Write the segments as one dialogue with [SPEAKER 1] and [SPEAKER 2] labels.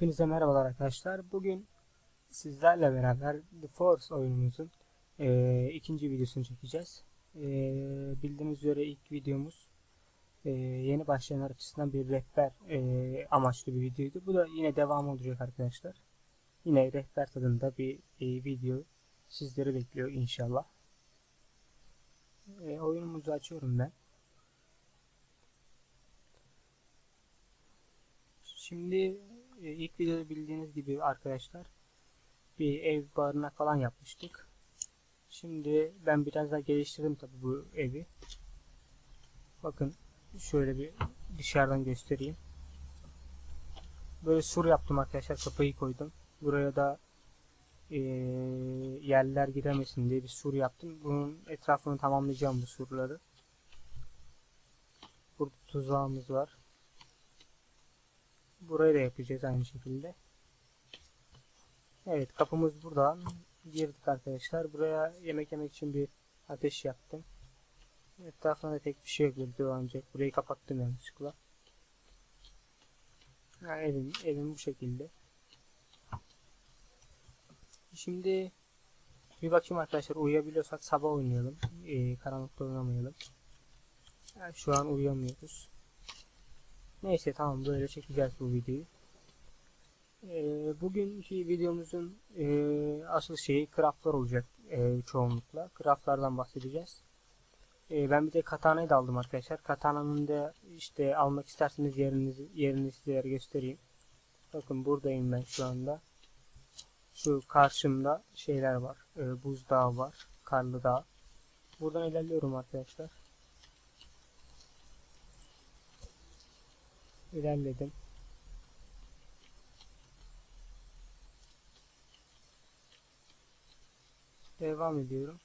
[SPEAKER 1] Hepinize merhabalar arkadaşlar. Bugün sizlerle beraber The Force oyunumuzun eee, ikinci videosunu çekeceğiz. Eee, bildiğiniz üzere ilk videomuz eee, yeni başlayanlar açısından bir rehber eee, amaçlı bir videoydu. Bu da yine devam olacak arkadaşlar. Yine rehber tadında bir eee, video sizleri bekliyor inşallah. Eee, oyunumuzu açıyorum ben. Şimdi e, ilk videoda bildiğiniz gibi arkadaşlar bir ev barınak falan yapmıştık. Şimdi ben biraz daha geliştirdim tabi bu evi. Bakın şöyle bir dışarıdan göstereyim. Böyle sur yaptım arkadaşlar kapıyı koydum. Buraya da e, yerler giremesin diye bir sur yaptım. Bunun etrafını tamamlayacağım bu surları. Burada tuzağımız var. Burayı da yapacağız aynı şekilde. Evet kapımız buradan girdik arkadaşlar. Buraya yemek yemek için bir ateş yaptım. Etrafında da pek bir şey yok böyle dolanacak. Burayı kapattım yanlışlıkla. Yani evim, evim bu şekilde. Şimdi bir bakayım arkadaşlar uyuyabiliyorsak sabah oynayalım. Ee, karanlıkta oynamayalım. Yani şu an uyuyamıyoruz. Neyse tamam böyle çekeceğiz bu videoyu. Ee, bugünkü videomuzun e, asıl şeyi craftlar olacak e, çoğunlukla. Craftlardan bahsedeceğiz. E, ben bir de katanayı da aldım arkadaşlar. Katananın da işte almak isterseniz yerinizi, yerini sizlere göstereyim. Bakın buradayım ben şu anda. Şu karşımda şeyler var. E, buzdağı var. Karlı dağ. Buradan ilerliyorum arkadaşlar. İlerledim. Devam ediyorum.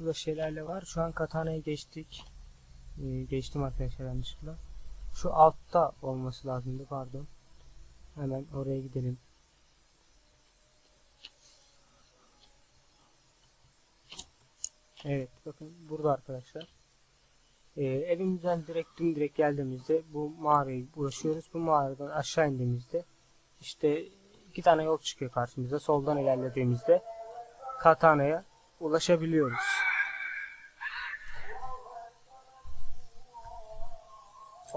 [SPEAKER 1] Şurada şelale var. Şu an katanaya geçtik. Ee, geçtim arkadaşlar yanlışlıkla. Şu altta olması lazımdı pardon. Hemen oraya gidelim. Evet bakın burada arkadaşlar. Ee, evimizden direkt direkt geldiğimizde bu mağarayı ulaşıyoruz. Bu mağaradan aşağı indiğimizde işte iki tane yol çıkıyor karşımıza. Soldan ilerlediğimizde Katana'ya ulaşabiliyoruz.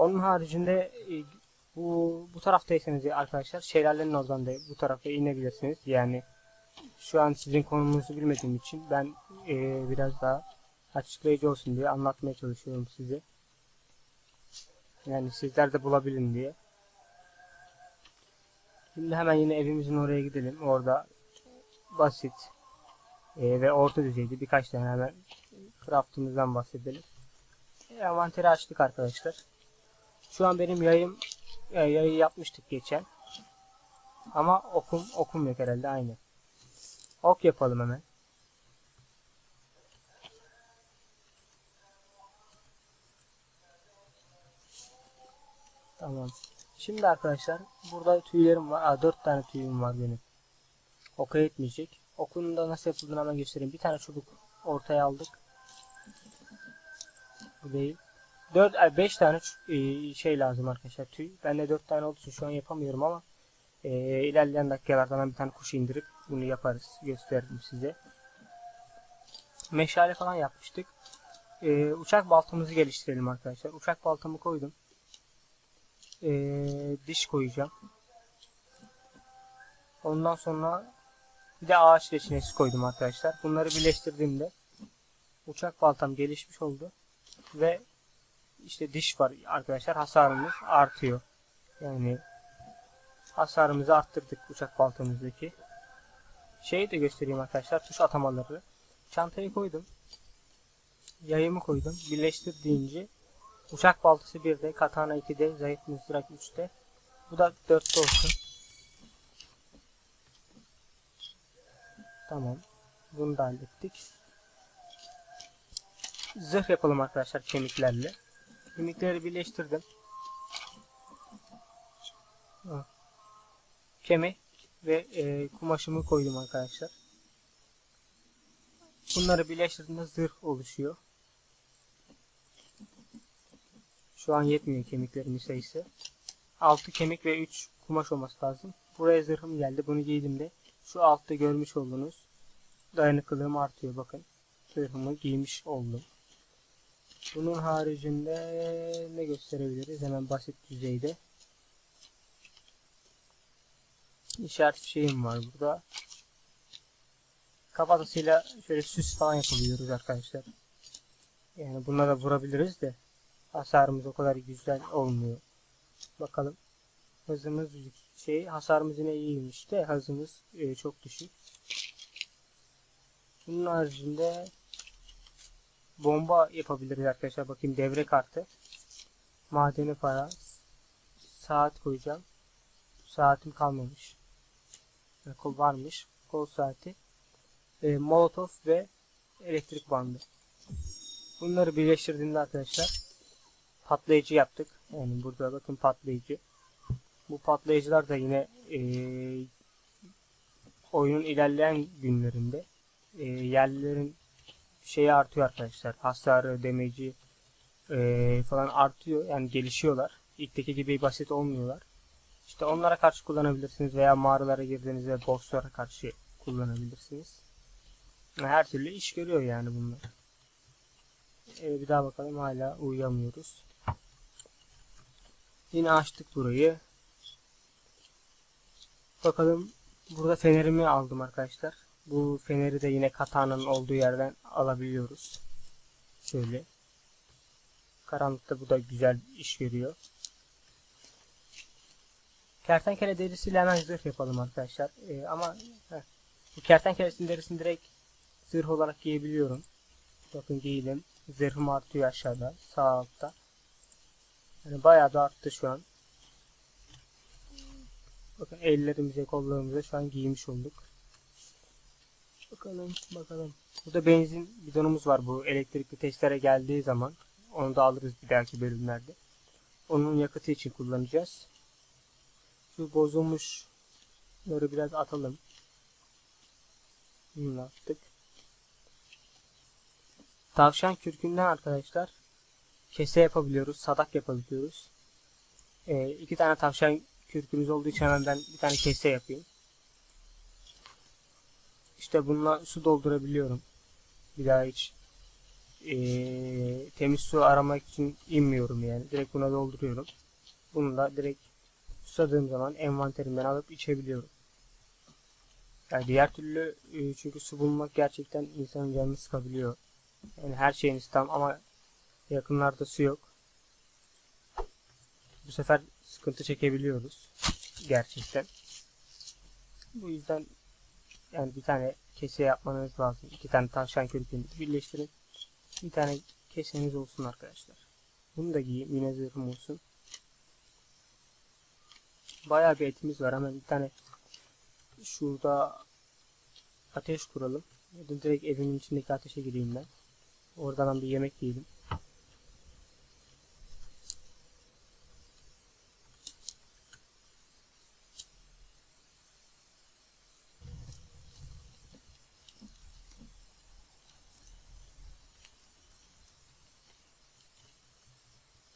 [SPEAKER 1] Onun haricinde e, bu bu taraftaysanız arkadaşlar şelalenin oradan da bu tarafa inebilirsiniz. Yani şu an sizin konumunuzu bilmediğim için ben e, biraz daha açıklayıcı olsun diye anlatmaya çalışıyorum size. Yani sizler de bulabilin diye. Şimdi hemen yine evimizin oraya gidelim. Orada basit e, ve orta düzeyde birkaç tane hemen craftımızdan bahsedelim. E, envanteri açtık arkadaşlar. Şu an benim yayım e, yayı yapmıştık geçen. Ama okum okum yok herhalde aynı. Ok yapalım hemen. Tamam. Şimdi arkadaşlar burada tüylerim var. Aa, 4 tane tüyüm var benim. Oka yetmeyecek. Okunun da nasıl yapıldığını hemen göstereyim. Bir tane çubuk ortaya aldık. Bu değil. 4 5 tane e, şey lazım arkadaşlar tüy. Ben de 4 tane olduğu şu an yapamıyorum ama e, ilerleyen dakikalarda ben bir tane kuş indirip bunu yaparız. Gösteririm size. Meşale falan yapmıştık. E, uçak baltamızı geliştirelim arkadaşlar. Uçak baltamı koydum. E, diş koyacağım. Ondan sonra bir de ağaç reçinesi koydum arkadaşlar. Bunları birleştirdiğimde uçak baltam gelişmiş oldu. Ve işte diş var arkadaşlar hasarımız artıyor. Yani hasarımızı arttırdık uçak baltamızdaki. Şeyi de göstereyim arkadaşlar tuş atamaları. Çantayı koydum. Yayımı koydum. Birleştir deyince uçak baltası 1'de, katana 2'de, zayıf mızrak 3'te. Bu da 4'te olsun. Tamam. Bunu da hallettik. Zırh yapalım arkadaşlar kemiklerle. Kemikleri birleştirdim. Kemik ve e, kumaşımı koydum arkadaşlar. Bunları birleştirdiğinde zırh oluşuyor. Şu an yetmiyor kemiklerimin sayısı. 6 kemik ve 3 kumaş olması lazım. Buraya zırhım geldi. Bunu giydim de şu altta görmüş olduğunuz dayanıklılığım artıyor bakın. Zırhımı giymiş oldum. Bunun haricinde ne gösterebiliriz? Hemen basit düzeyde. İşaret şeyim var burada. Kafatasıyla şöyle süs falan yapabiliyoruz arkadaşlar. Yani bununla da vurabiliriz de hasarımız o kadar güzel olmuyor. Bakalım. Hızımız şey hasarımız yine iyiymiş de hızımız e, çok düşük. Bunun haricinde bomba yapabiliriz arkadaşlar. Bakayım devre kartı. Madeni para. Saat koyacağım. Saatim kalmamış. Kol varmış. Kol saati. E, Molotov ve elektrik bandı. Bunları birleştirdiğinde arkadaşlar patlayıcı yaptık. Yani burada bakın patlayıcı. Bu patlayıcılar da yine e, oyunun ilerleyen günlerinde e, yerlilerin şeyi artıyor arkadaşlar. Hasarı, demeci e, falan artıyor. Yani gelişiyorlar. İlkteki gibi basit olmuyorlar. İşte onlara karşı kullanabilirsiniz veya mağaralara girdiğinizde bosslara karşı kullanabilirsiniz. Her türlü iş görüyor yani bunlar. E, bir daha bakalım hala uyuyamıyoruz. Yine açtık burayı. Bakalım burada fenerimi aldım arkadaşlar. Bu feneri de yine katanın olduğu yerden alabiliyoruz. Şöyle. Karanlıkta bu da güzel iş görüyor. Kertenkele derisiyle hemen zırh yapalım arkadaşlar. Ee, ama heh, bu kertenkelesin derisini direkt zırh olarak giyebiliyorum. Bakın giydim. Zırhım artıyor aşağıda. Sağ altta. Yani bayağı da arttı şu an. Bakın ellerimize, kollarımıza şu an giymiş olduk. Bakalım, bakalım. Burada benzin bidonumuz var bu elektrikli testere geldiği zaman. Onu da alırız bir dahaki bölümlerde. Onun yakıtı için kullanacağız. Şu bozulmuşları biraz atalım. Bunu attık. Tavşan kürkünden arkadaşlar kese yapabiliyoruz, sadak yapabiliyoruz. Ee, iki tane tavşan kürkümüz olduğu için hemen ben bir tane kese yapayım. İşte bununla su doldurabiliyorum. Bir daha hiç ee, temiz su aramak için inmiyorum yani. Direkt buna dolduruyorum. Bunu da direkt susadığım zaman envanterimden alıp içebiliyorum. Yani diğer türlü e, çünkü su bulmak gerçekten insanın canını sıkabiliyor. Yani her şeyiniz tam ama yakınlarda su yok. Bu sefer sıkıntı çekebiliyoruz. Gerçekten. Bu yüzden yani bir tane kese yapmanız lazım. İki tane tavşan kürkünü birleştirin. Bir tane keseniz olsun arkadaşlar. Bunu da giyeyim. Yine zırhım olsun. Bayağı bir etimiz var. Hemen bir tane şurada ateş kuralım. Ya direkt evimin içindeki ateşe gireyim ben. Oradan bir yemek yiyelim.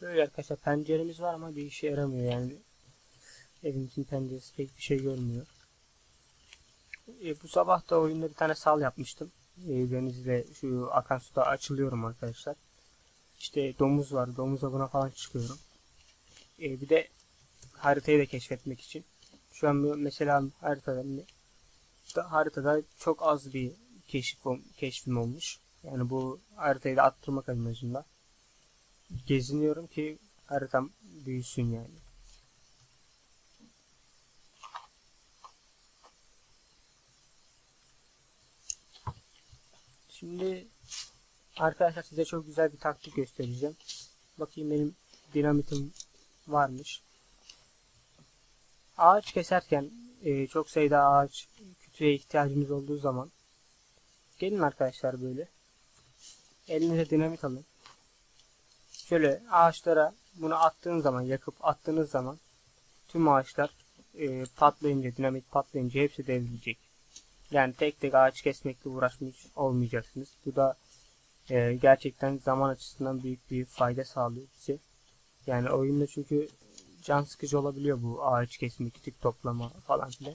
[SPEAKER 1] Böyle arkadaşlar penceremiz var ama bir işe yaramıyor yani. Evimizin penceresi pek bir şey görmüyor. E, bu sabah da oyunda bir tane sal yapmıştım. E, denizde şu akan suda açılıyorum arkadaşlar. İşte domuz var. Domuz avına falan çıkıyorum. E, bir de haritayı da keşfetmek için. Şu an mesela haritada da, haritada çok az bir keşif, keşfim olmuş. Yani bu haritayı da attırmak amacında. Geziniyorum ki haritam büyüsün yani. Şimdi arkadaşlar size çok güzel bir taktik göstereceğim. Bakayım benim dinamitim varmış. Ağaç keserken e, çok sayıda ağaç kütüğe ihtiyacınız olduğu zaman gelin arkadaşlar böyle. Elinize dinamit alın. Şöyle ağaçlara bunu attığınız zaman yakıp attığınız zaman tüm ağaçlar e, patlayınca, dinamit patlayınca hepsi devrilecek. Yani tek tek ağaç kesmekle uğraşmış olmayacaksınız. Bu da e, gerçekten zaman açısından büyük bir fayda sağlıyor size. Yani oyunda çünkü can sıkıcı olabiliyor bu ağaç kesmek, kütük toplama falan filan.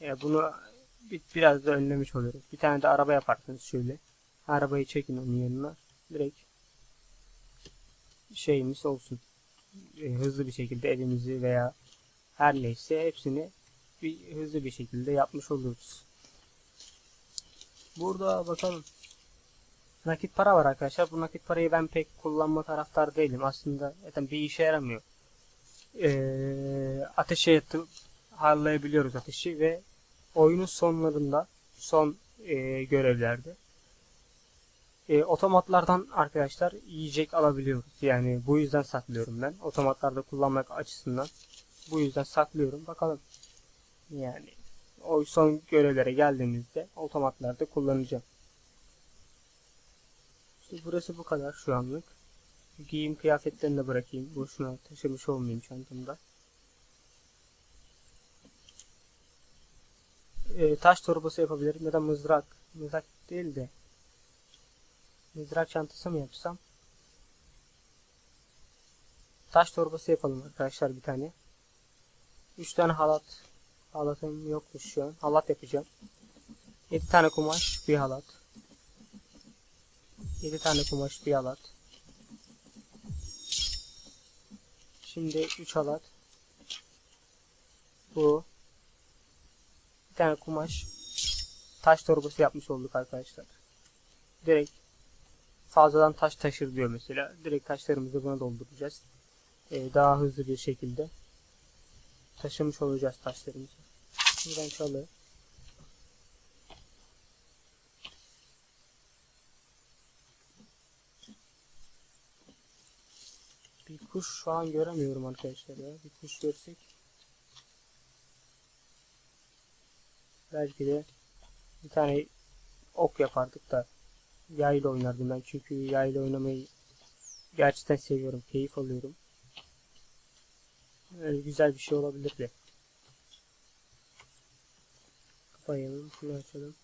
[SPEAKER 1] E, bunu bir, biraz da önlemiş oluyoruz. Bir tane de araba yaparsınız şöyle. Arabayı çekin onun yanına. Direkt şeyimiz olsun. E, hızlı bir şekilde evimizi veya her neyse hepsini bir hızlı bir şekilde yapmış oluruz. Burada bakalım. Nakit para var arkadaşlar. Bu nakit parayı ben pek kullanma taraftar değilim. Aslında zaten bir işe yaramıyor. Ee, ateşe yatıp harlayabiliyoruz ateşi ve oyunun sonlarında son e, görevlerde e, otomatlardan arkadaşlar yiyecek alabiliyoruz. Yani bu yüzden saklıyorum ben. Otomatlarda kullanmak açısından bu yüzden saklıyorum. Bakalım. Yani o son görevlere geldiğimizde otomatlarda kullanacağım. İşte burası bu kadar şu anlık. Giyim kıyafetlerini de bırakayım. Boşuna taşımış olmayayım çantamda. Ee, taş torbası yapabilirim ya da mızrak. Mızrak değil de mızrak çantası mı yapsam? Taş torbası yapalım arkadaşlar bir tane. 3 tane halat. Halatım yoktu şu an. Halat yapacağım. 7 tane kumaş, bir halat. 7 tane kumaş, bir halat. Şimdi 3 halat. Bu. Bir tane kumaş. Taş torbası yapmış olduk arkadaşlar. Direkt fazladan taş taşır diyor mesela. Direkt taşlarımızı buna dolduracağız. Ee, daha hızlı bir şekilde taşımış olacağız taşlarımızı. Buradan çalı. Bir kuş şu an göremiyorum arkadaşlar ya. Bir kuş görsek. Belki de bir tane ok yapardık da yayla oynardım ben. Çünkü yayla oynamayı gerçekten seviyorum. Keyif alıyorum. Öyle güzel bir şey olabilir de. Kapayalım. Şunu açalım.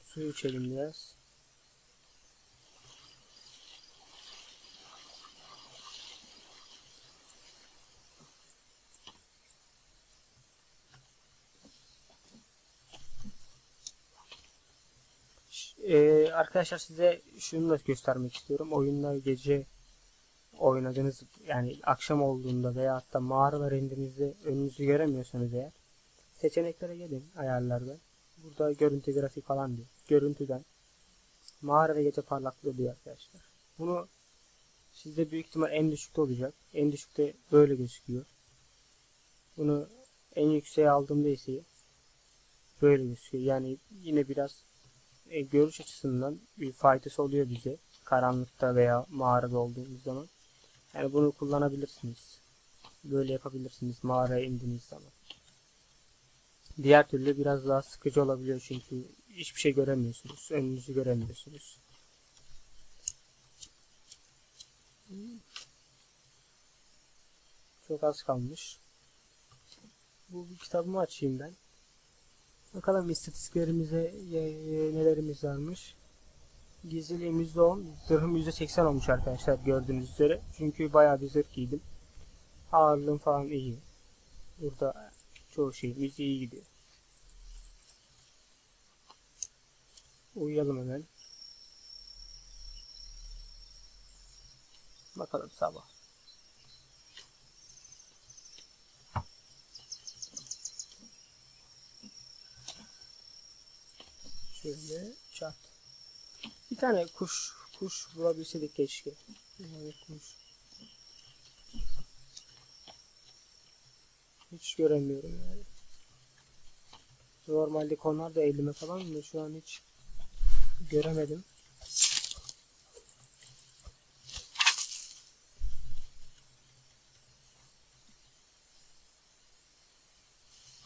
[SPEAKER 1] Su içelim biraz. Arkadaşlar size şunu da göstermek istiyorum. Oyunda gece oynadığınız yani akşam olduğunda veya hatta mağaralar indiğinizde önünüzü göremiyorsanız eğer seçeneklere gelin ayarlarda. Burada görüntü grafik falan diyor. Görüntüden mağara ve gece parlaklığı diyor arkadaşlar. Bunu sizde büyük ihtimal en düşükte olacak. En düşükte böyle gözüküyor. Bunu en yükseğe aldığımda ise böyle gözüküyor. Yani yine biraz e, görüş açısından bir faydası oluyor bize. Karanlıkta veya mağarada olduğumuz zaman. Yani bunu kullanabilirsiniz. Böyle yapabilirsiniz mağaraya indiğiniz zaman. Diğer türlü biraz daha sıkıcı olabiliyor çünkü hiçbir şey göremiyorsunuz. Önünüzü göremiyorsunuz. Çok az kalmış. Bu kitabımı açayım ben. Bakalım istatistiklerimize e, nelerimiz varmış. Gizliliğim %10, zırhım %80 olmuş arkadaşlar gördüğünüz üzere. Çünkü bayağı bir zırh giydim. Ağırlığım falan iyi. Burada çoğu şeyimiz iyi gidiyor. Uyuyalım hemen. Bakalım sabah. Şöyle çat. Bir tane kuş kuş bulabilseydik keşke. Yani kuş. Hiç göremiyorum yani. Normalde konar da elime falan da şu an hiç göremedim.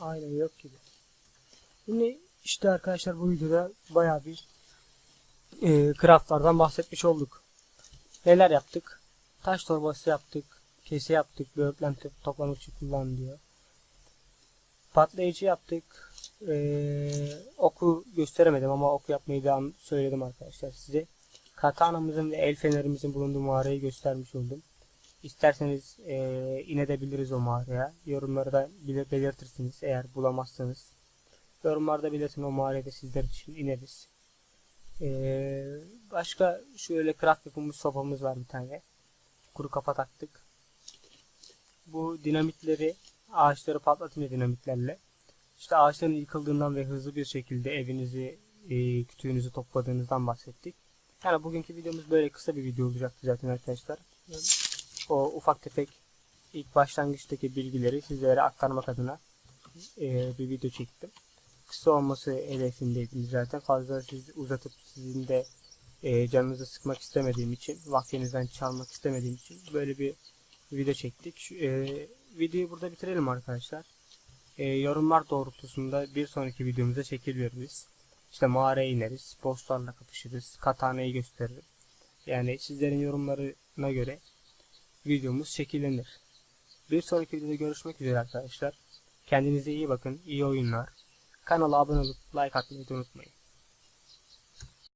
[SPEAKER 1] Aynen yok gibi. Yine işte arkadaşlar bu videoda bayağı bir e, craftlardan bahsetmiş olduk. Neler yaptık? Taş torbası yaptık. Kese yaptık. Böğürtlen to- toplamak için kullan diyor. Patlayıcı yaptık. Ee, oku gösteremedim ama oku yapmayı da söyledim arkadaşlar size. Katanamızın ve el fenerimizin bulunduğu mağarayı göstermiş oldum. İsterseniz ee, inebiliriz o mağaraya. Yorumlarda bile belirtirsiniz eğer bulamazsanız. Yorumlarda belirtin o mağaraya da sizler için ineriz. Ee, başka şöyle craft yapılmış sopamız var bir tane. Kuru kafa taktık. Bu dinamitleri ağaçları patlatınca dinamitlerle işte ağaçların yıkıldığından ve hızlı bir şekilde evinizi e, kütüğünüzü topladığınızdan bahsettik. Yani bugünkü videomuz böyle kısa bir video olacaktı zaten arkadaşlar. O ufak tefek ilk başlangıçtaki bilgileri sizlere aktarmak adına e, bir video çektim. Kısa olması hedefindeydim zaten. Fazla siz uzatıp sizin de e, canınızı sıkmak istemediğim için, vaktinizden çalmak istemediğim için böyle bir video çektik. E, videoyu burada bitirelim arkadaşlar. E, yorumlar doğrultusunda bir sonraki videomuza çekiliyoruz biz. İşte mağaraya ineriz, bosslarla kapışırız, kataneyi gösteririm. Yani sizlerin yorumlarına göre videomuz şekillenir. Bir sonraki videoda görüşmek üzere arkadaşlar. Kendinize iyi bakın, iyi oyunlar. Kanala abone olup like atmayı unutmayın.